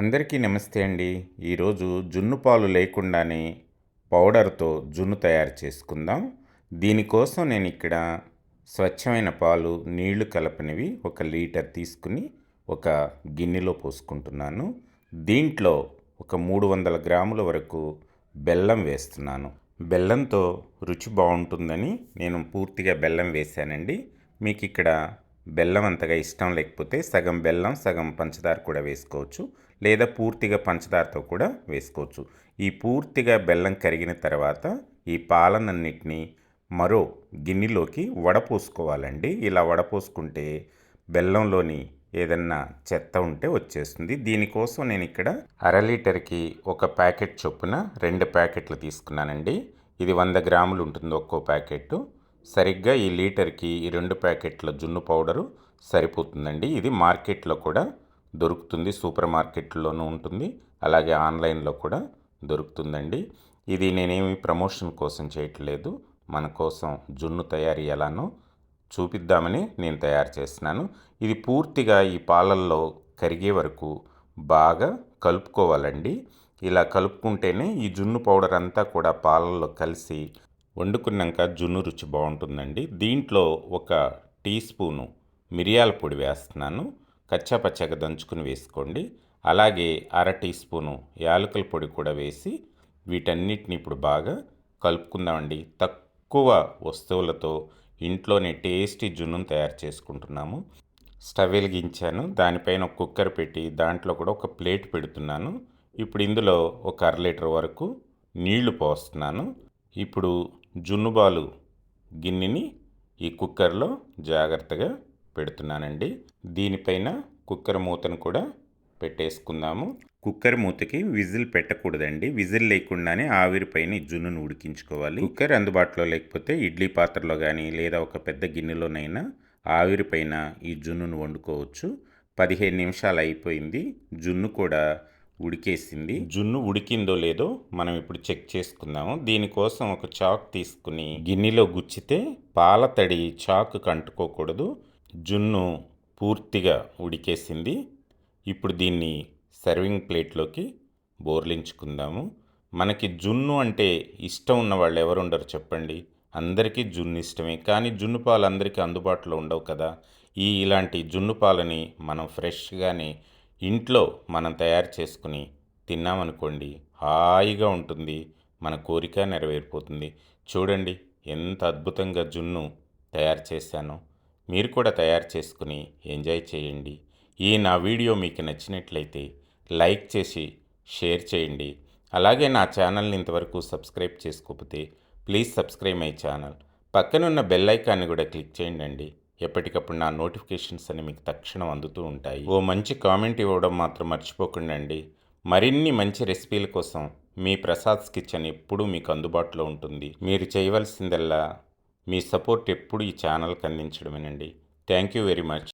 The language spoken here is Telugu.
అందరికీ నమస్తే అండి. ఈరోజు జున్ను పాలు లేకుండానే పౌడర్తో జున్ను తయారు చేసుకుందాం. దీనికోసం నేను ఇక్కడ స్వచ్ఛమైన పాలు నీళ్ళు కలపనివి ఒక లీటర్ తీసుకుని ఒక గిన్నెలో పోసుకుంటున్నాను. దీంట్లో ఒక మూడు వందల గ్రాముల వరకు బెల్లం వేస్తున్నాను. బెల్లంతో రుచి బాగుంటుందని నేను పూర్తిగా బెల్లం వేశానండి. మీకు ఇక్కడ బెల్లం అంతగా ఇష్టం లేకపోతే సగం బెల్లం సగం పంచదార కూడా వేసుకోవచ్చు. లేదా పూర్తిగా పంచదారతో కూడా వేసుకోవచ్చు. ఈ పూర్తిగా బెల్లం కరిగిన తర్వాత ఈ పాలనన్నిటినీ మరో గిన్నెలోకి వడపోసుకోవాలండి. ఇలా వడపోసుకుంటే బెల్లంలోని ఏదన్నా చెత్త ఉంటే వచ్చేస్తుంది. దీనికోసం నేను ఇక్కడ అర లీటర్కి ఒక ప్యాకెట్ చొప్పున రెండు ప్యాకెట్లు తీసుకున్నానండి. ఇది వంద గ్రాములు ఉంటుంది ఒక్కో ప్యాకెట్ సరిగ్గా ఈ లీటర్కి ఈ రెండు ప్యాకెట్ల జున్ను పౌడరు సరిపోతుందండి. ఇది మార్కెట్లో కూడా దొరుకుతుంది సూపర్ మార్కెట్లోనూ ఉంటుంది. అలాగే ఆన్లైన్లో కూడా దొరుకుతుందండి. ఇది నేనేమి ప్రమోషన్ కోసం చేయట్లేదు. మన కోసం జున్ను తయారీ ఎలానో చూపిద్దామని నేను తయారు చేస్తున్నాను. ఇది పూర్తిగా ఈ పాలల్లో కరిగే వరకు బాగా కలుపుకోవాలండి. ఇలా కలుపుకుంటేనే ఈ జున్ను పౌడర్ అంతా కూడా పాలల్లో కలిసి వండుకున్నాక జున్ను రుచి బాగుంటుందండి. దీంట్లో ఒక టీ స్పూను మిరియాల పొడి వేస్తున్నాను. కచ్చాపచ్చగా దంచుకుని వేసుకోండి. అలాగే అర టీ స్పూను యాలకుల పొడి కూడా వేసి వీటన్నిటిని ఇప్పుడు బాగా కలుపుకుందామండి. తక్కువ వస్తువులతో ఇంట్లోనే టేస్టీ జున్నును తయారు చేసుకుంటున్నాము. స్టవ్ వెలిగించాను. దానిపైన ఒక కుక్కర్ పెట్టి దాంట్లో కూడా ఒక ప్లేట్ పెడుతున్నాను. ఇప్పుడు ఇందులో ఒక అర లీటర్ వరకు నీళ్ళు పోస్తున్నాను. ఇప్పుడు జున్నుబాలు గిన్నెని ఈ కుక్కర్లో జాగ్రత్తగా పెడుతున్నానండి. దీనిపైన కుక్కర్ మూతను కూడా పెట్టేసుకుందాము. కుక్కర్ మూతకి విజిల్ పెట్టకూడదండి. విజిల్ లేకుండానే ఆవిరిపైన జున్నును ఉడికించుకోవాలి. కుక్కర్ అందుబాటులో లేకపోతే ఇడ్లీ పాత్రలో కానీ లేదా ఒక పెద్ద గిన్నెలోనైనా ఆవిరిపైన ఈ జున్నును వండుకోవచ్చు. పదిహేను నిమిషాలు అయిపోయింది. జున్ను కూడా ఉడికేసింది. జున్ను ఉడికిందో లేదో మనం ఇప్పుడు చెక్ చేసుకుందాము. దీనికోసం ఒక చాక్ తీసుకుని గిన్నెలో గుచ్చితే పాల తడి చాకు కంటుకోకూడదు. జున్ను పూర్తిగా ఉడికేసింది. ఇప్పుడు దీన్ని సర్వింగ్ ప్లేట్లోకి బోర్లించుకుందాము. మనకి జున్ను అంటే ఇష్టం ఉన్న వాళ్ళు ఎవరు ఉండరు చెప్పండి. అందరికీ జున్ను ఇష్టమే. కానీ జున్ను పాలు అందరికీ అందుబాటులో ఉండవు కదా. ఈ ఇలాంటి జున్ను పాలని మనం ఫ్రెష్గానే ఇంట్లో మనం తయారు చేసుకుని తిన్నామనుకోండి హాయిగా ఉంటుంది. మన కోరిక నెరవేరిపోతుంది. చూడండి ఎంత అద్భుతంగా జున్ను తయారు చేశానో. మీరు కూడా తయారు చేసుకుని ఎంజాయ్ చేయండి. ఈ నా వీడియో మీకు నచ్చినట్లయితే లైక్ చేసి షేర్ చేయండి. అలాగే నా ఛానల్ని ఇంతవరకు సబ్స్క్రైబ్ చేసుకోకపోతే ప్లీజ్ సబ్స్క్రైబ్ మై ఛానల్. పక్కనున్న బెల్ ఐకాన్ని కూడా క్లిక్ చేయండి ఎప్పటికప్పుడు నా నోటిఫికేషన్స్ అని మీకు తక్షణం అందుతూ ఉంటాయి. ఓ మంచి కామెంట్ ఇవ్వడం మాత్రం మర్చిపోకుండా అండి మరిన్ని మంచి రెసిపీల కోసం మీ ప్రసాద్స్ కిచెన్ ఎప్పుడూ మీకు అందుబాటులో ఉంటుంది. మీరు చేయవలసిందల్లా మీ సపోర్ట్ ఎప్పుడు ఈ ఛానల్కి అందించడమేనండి. Thank you very much.